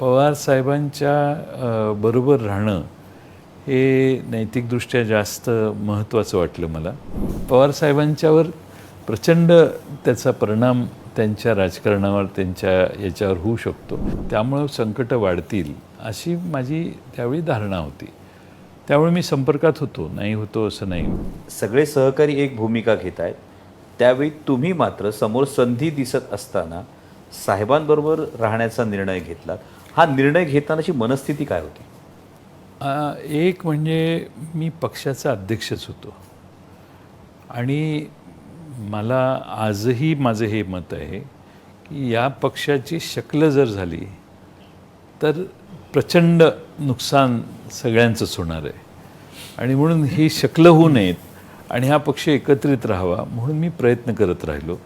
पवार साहेबांच्या बरोबर राहणं हे नैतिकदृष्ट्या जास्त महत्त्वाचं वाटलं मला. पवार साहेबांच्यावर प्रचंड त्याचा परिणाम त्यांच्या राजकारणावर त्यांच्या याच्यावर होऊ शकतो. त्यामुळं संकटं वाढतील अशी माझी त्यावेळी धारणा होती. त्यामुळे मी संपर्कात होतो नाही होतो असं नाही. सगळे सहकारी एक भूमिका घेत आहेत. त्यावेळी तुम्ही मात्र समोर संधी दिसत असताना साहेबांबरोबर राहण्याचा निर्णय घेतला हा निर्णय घेतानाची मनस्थिती काय होती? आ, एक म्हणजे मी पक्षाचा अध्यक्षच होतो. आणि मला आजही माझं हे मत आहे की या पक्षाची शक्ल जर झाली तर प्रचंड नुकसान सगळ्यांचंच होणार आहे. आणि म्हणून ही शक्ल होऊ नयेत आणि हा पक्ष एकत्रित राहावा म्हणून मी प्रयत्न करत राहिलो.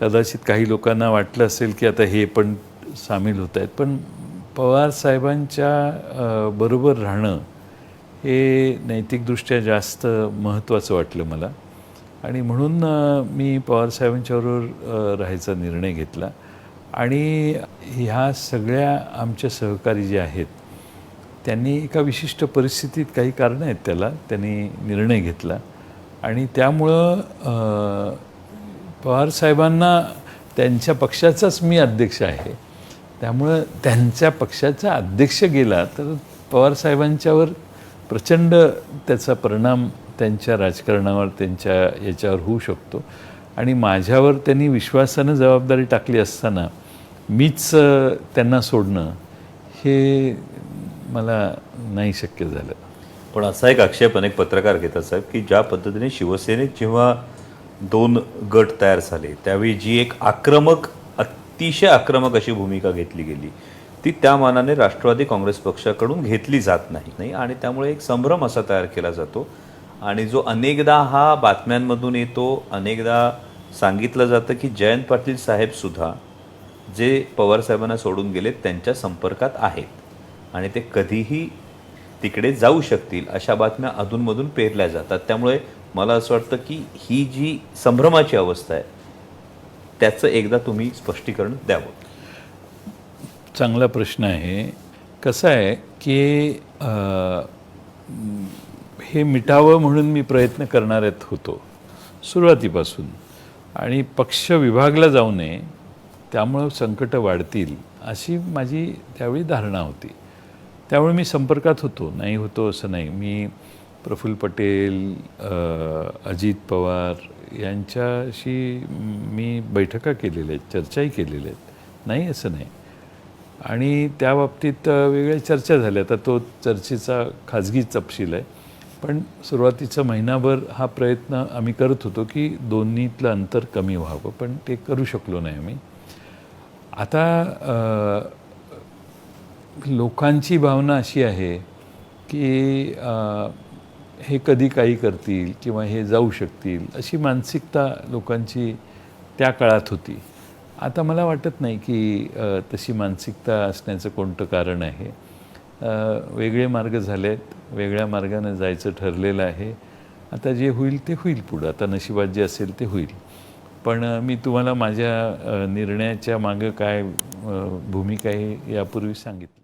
कदाचित काही लोकांना वाटलं असेल की आता हे पण सामील होत आहेत. पण पवार साहेबांच्या बरोबर राहणं हे नैतिकदृष्ट्या जास्त महत्त्वाचं वाटलं मला. आणि म्हणून मी पवार साहेबांच्याबरोबर राहायचा निर्णय घेतला. आणि ह्या सगळ्या आमच्या सहकारी जे आहेत त्यांनी एका विशिष्ट परिस्थितीत काही कारणं आहेत त्याला त्यांनी निर्णय घेतला. आणि त्यामुळं पवार साहेबांना त्यांच्या पक्षाचाच मी अध्यक्ष आहे. त्यामुळं त्यांच्या पक्षाचा अध्यक्ष गेला तर पवार साहेबांच्यावर प्रचंड त्याचा परिणाम त्यांच्या राजकारणावर त्यांच्या याच्यावर होऊ शकतो. आणि माझ्यावर त्यांनी विश्वासानं जबाबदारी टाकली असताना मीच त्यांना सोडणं हे मला नाही शक्य झालं. पण असा एक आक्षेप अनेक पत्रकार घेतात साहेब की ज्या पद्धतीने शिवसेनेत जेव्हा दोन गट तयार झाले त्यावेळी जी एक आक्रमक अतिशय आक्रमक अशी भूमिका घेतली गेली. ती त्या मानाने राष्ट्रवादी काँग्रेस पक्षाकडून घेतली जात नाही नाही. आणि त्यामुळे एक संभ्रम असा तयार केला जातो. आणि जो अनेकदा हा बातम्यांमधून येतो अनेकदा सांगितलं जातं की जयंत पाटील साहेबसुद्धा जे पवारसाहेबांना सोडून गेले त्यांच्या संपर्कात आहेत. आणि ते कधीही तिकडे जाऊ शकतील अशा बातम्या अधूनमधून पेरल्या जातात. त्यामुळे मला असं वाटतं की ही जी संभ्रमाची अवस्था आहे त्याचं एकदा तुम्ही स्पष्टीकरण द्यावं. चांगला प्रश्न आहे. कसं आहे की हे मिटावं म्हणून मी प्रयत्न करणाऱ्यात होतो सुरुवातीपासून. आणि पक्ष विभागला जाऊ नये त्यामुळं संकटं वाढतील अशी माझी त्यावेळी धारणा होती. त्यामुळे मी संपर्कात होतो नाही होतो असं नाही. मी प्रफुल्ल पटेल अजित पवार यांच्याशी मी बैठका केलेल्या आहेत चर्चाही केलेल्या आहेत. नाही असं नाही. आणि त्या बाबतीत वेगळ्या चर्चा झाल्या. आता तो चर्चेचा खाजगी तपशील आहे. पण सुरुवातीचा महिनाभर हा प्रयत्न आम्ही करत होतो की दोन्हीतलं अंतर कमी व्हावं पण ते करू शकलो नाही आम्ही. आता लोकांची भावना अशी आहे की हे कधी काही करतील किंवा हे जाऊ शकतील अशी मानसिकता लोकांची त्या काळात होती. आता मला वाटत नाही की तशी मानसिकता असण्याचं कोणतं कारण आहे. वेगळे मार्ग झाले आहेत वेगळ्या मार्गाने जायचं ठरलेलं आहे. आता जे होईल ते होईल पुढं. आता नशिबात जे असेल ते होईल. पण मी तुम्हाला माझ्या निर्णयाच्या मागं काय भूमिका आहे यापूर्वी सांगितलं